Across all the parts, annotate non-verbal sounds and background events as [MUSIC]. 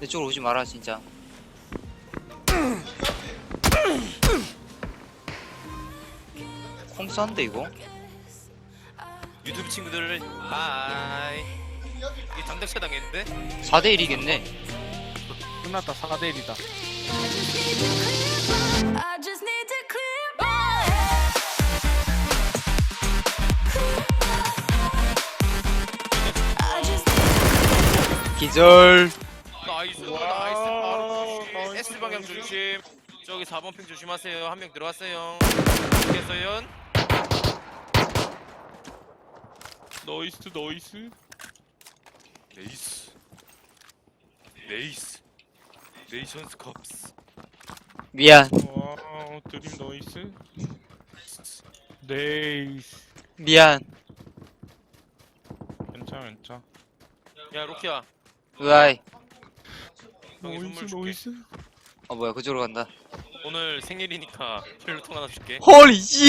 내 쪽으로 오지 마라 진짜. 콩 싼데 이거? 유튜브 친구들 하이. 이 당대차 당했는데? 4대1이겠네. 끝났다 4대 1이다. I just need to clear my head. I just 기절 S 방향 조심. 저기 4번 핑 조심하세요. 한 명 들어왔어요. 됐어요. 너이스 너이스. 레이스. 레이스. 네이션스 컵스. 미안. 와우 드림 너이스. 네이스. 미안. 괜찮아 괜찮아. 야 로키야. 으아이 줄게. 너이스 어 뭐야 그쪽으로 간다. 오늘 생일이니까 펠루통 하나 줄게. 홀리 씨!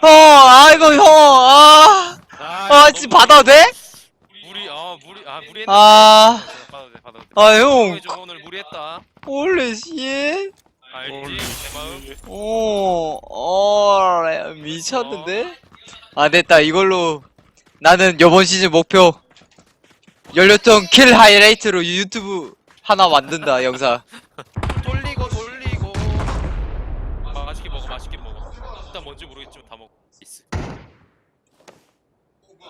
어 아이고 형 아. 아 진짜 받아도 돼? 무리 아 무리 아 무리했는데 아. 받아도 돼 받아도 돼. 아 형. 좀 오늘 무리했다. 홀리 씨. 알지? 내 마음? 오, 어, 미쳤는데? 아, 됐다. 이걸로 나는 이번 시즌 목표 연료통 킬 하이라이트로 유튜브 하나 만든다, 영상. [LAUGHS]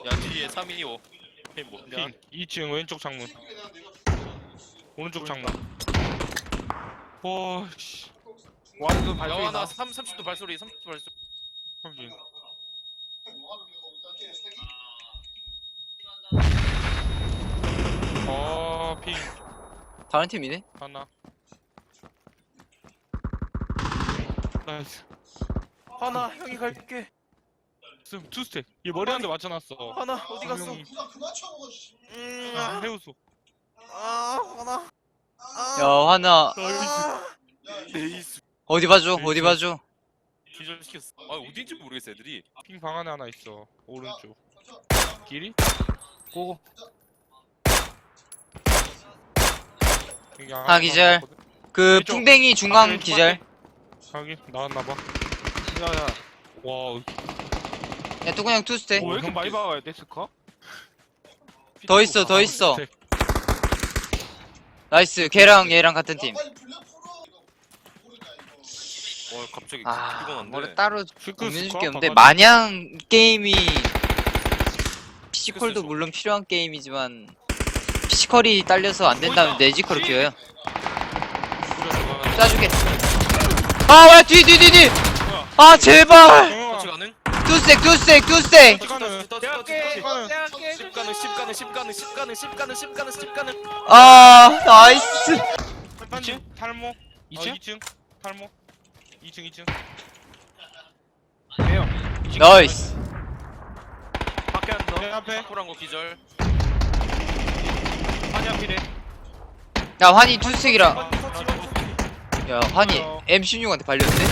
야 뒤에 325핀 뭐냐 핑 2층 왼쪽 창문. 오른쪽 창문. 와씨. 와드 야나. 3, 30도 발소리 30도 발소리. 확인 어핑 다른 팀이네? 하나. 나이스. 하나 형이 갈게 슴 투스텝 얘 머리 한 대 맞춰놨어. 하나 어디 갔어? 형이. 음, 아, 아, 해우소 아 하나. 야, 하나, 레이스. 어디 봐줘, 어디 봐줘. 기절시켰어. 아 어딘지 모르겠어 애들이. 핑 방 안에 하나 있어 오른쪽. 길이? 고고 여기 하나 하나 기절. 남았거든? 그. 풍뎅이 중앙 기절. 하긴 나왔나봐. 야야. 와 야, 또 그냥 투스테. 어, 왜 이렇게 많이 박아야 돼 스카? 더 있어, 더 있어. 나이스. 걔랑 얘랑 같은 팀. 와 갑자기 아, 피곤한데 뭐를 따로 스카? 게 없는데. 마냥 게임이 피지컬도 물론 필요한 게임이지만 피지컬이 딸려서 안 된다면 내지컬을 비워요. 쏴줄게. 아, 뭐야, 뒤, 뒤, 뒤, 뒤! 아, 제발! 정영아 터치 가능? 투색, 투색, 투색! 시간은 터치 터치 대학교 터치 10 가능 10 가능 10 가능 10 가능 10 가능 10 가능 10 가능 아, 나이스! 2층? 탈모? 2층? 어, 2층? 탈모? 2층 2층 네요 나이스! 밖에 앉아 내 앞에 코란 거 기절 한이 앞이래 야, 환희 투색이라. 아, 야, 환희 뭐야. MC6한테 발렸는데?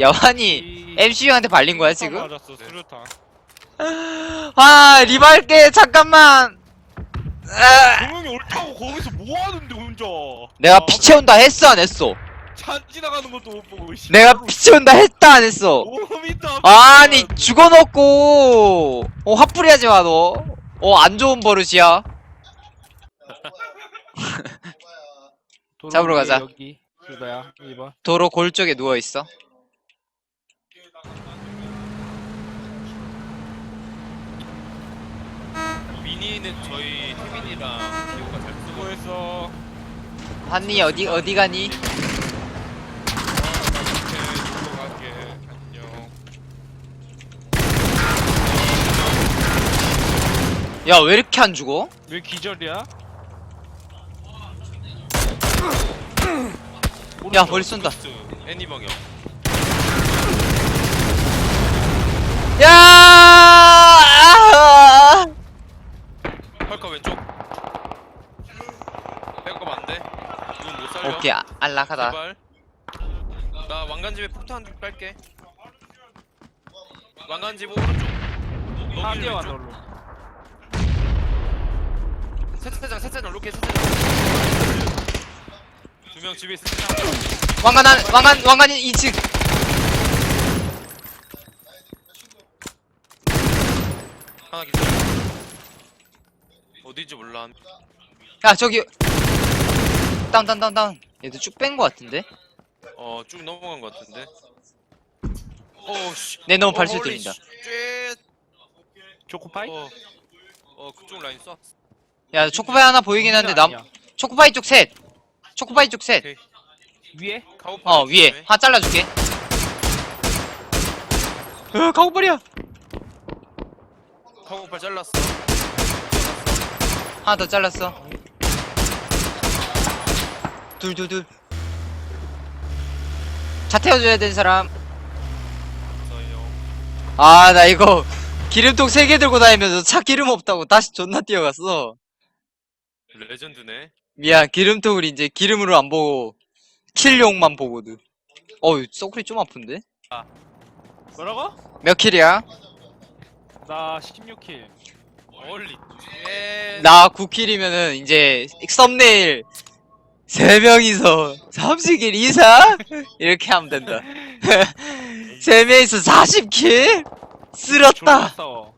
야, 환희 MC6한테 발린 거야, 지금? 맞았어 수류탄 아, 리발게, 잠깐만! 아, 동영이 옳다고 거기서 뭐 하는데 혼자 내가 아, 피 채운다 했어, 안 했어? 잔 지나가는 것도 못 보고 씨. 내가 피 채운다 했다, 안 했어? 5m 아니, 죽어놓고, 어, 화풀이 하지 마, 너. 어, 안 좋은 버릇이야. [LAUGHS] 잡으러 가자. 여기 그거야 2번 도로 골 쪽에 누워 있어. 미니는 저희 태민이랑 기호가 잘 쓰고 수고했어 환희, 어디, 어디 가니? 이렇게 갈게 안녕 야, 왜 이렇게 안 죽어? 왜 기절이야? 야, 머리 쏜다. 애니 방향 야! 아! 펄커 왼쪽 백업 안돼 이건 못 살려 오케이, 아, 안락하다. 제발. 나 왕관집에 폭탄 좀 빨게. 왕관집 오른쪽. 너기 왼쪽 널로 세차장 세차장 로켓 세차장. 두 명 집에 있을 왕관 한 왕관 왕관 2층. 하나 기절 어디인지 몰라. 야 저기. 다운 다운 다운 다운 얘도 쭉 뺀 거 같은데? 어 쭉 넘어간 것 같은데. 오씨. 내 너무 발소 들린다. 초코파이? 어, 어 그쪽 라인 쏴. 야 초코파이 하나 보이긴 한데 남 아니야. 초코파이 쪽 셋. 초코파이 쪽셋. 위에? 카우팔 어 위에. 하나 잘라줄게. 으 가오빨이야! 카우팔 잘랐어. 하나 더 잘랐어 둘 둘 둘 차 태워줘야 되는 사람 아 나 이거 기름통 3개 들고 다니면서 차 기름 없다고 다시 존나 뛰어갔어 레전드네 미안 기름통을 이제 기름으로 안 보고 킬용만 보거든 어우 서클이 좀 아픈데? 뭐라고? 몇 킬이야? 나 16킬. 얼리 예나 9킬이면은 이제 썸네일 3명이서 30킬 이상? 이렇게 하면 된다. 3명이서 40킬? 쓸었다. 싸워.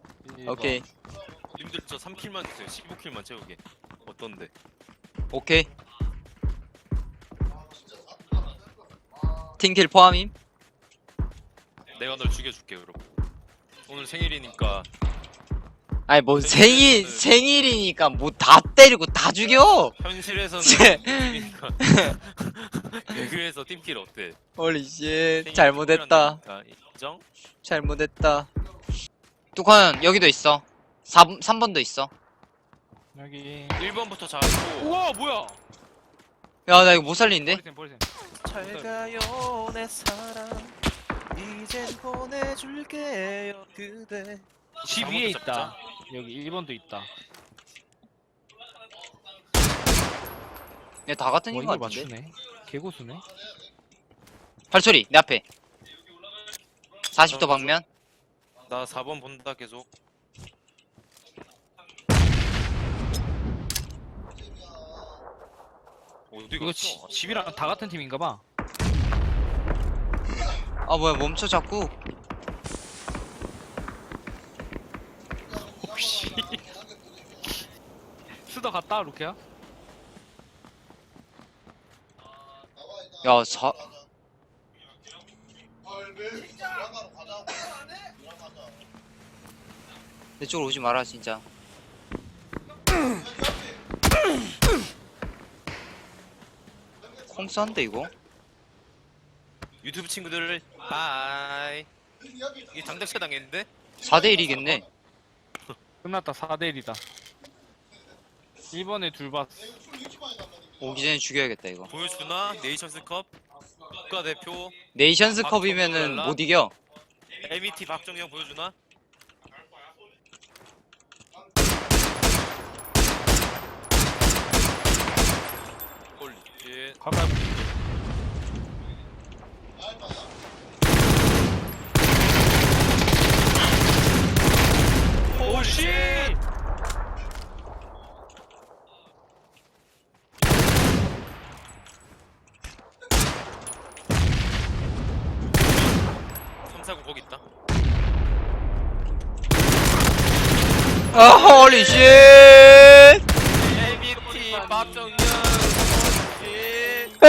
오케이. 님들 저 3킬만 주세요. 15킬만 채우게. 어떤데? 오케이. 팀킬 포함임? 내가 널 죽여줄게 그럼. 오늘 생일이니까. 아니 뭐 생일 생일에서는- 생일이니까 뭐 다 때리고 다 죽여 현실에서는 쟤. 생일이니까 배그에서 팀킬 어때? 홀리 쉣 생일 잘못했다 인정? 잘못했다 뚜커는 여기도 있어 4, 3번도 있어 여기. 1번부터 잡고 우와 뭐야? 야 나 이거 못 살리는데? 버리셈 버리셈. 잘 가요 내 사랑 이젠 보내줄게요 그대 집 위에. 있다. 여기 1번도 있다. 얘 다 같은 와 인거 이걸 같은데? 맞추네. 개고수네. 발소리 내 앞에 40도 방면 나 4번 본다 계속 어디 이거 갔어? 지, 집이랑 다 같은 팀인가 봐. 아 뭐야 멈춰 자꾸 혹시 [LAUGHS] 쓰다 갔다 루케야? 야 사... 내 쪽으로 오지 마라 진짜 콩 싼데 이거? 유튜브 친구들 바이 이게 장작차 당했는데? 4대1이겠네 끝났다 4대 1이다. 1번에 둘 봤어. 오기 전에 죽여야겠다 이거. 보여주나? 네이션스컵? 국가대표? 네이션스컵이면은 못 이겨. MET 박정영 보여주나? 가까이 붙을게. 홀리 쉣 삼사구 거기 있다. 아 홀리 쉣 MET 박정영 쉣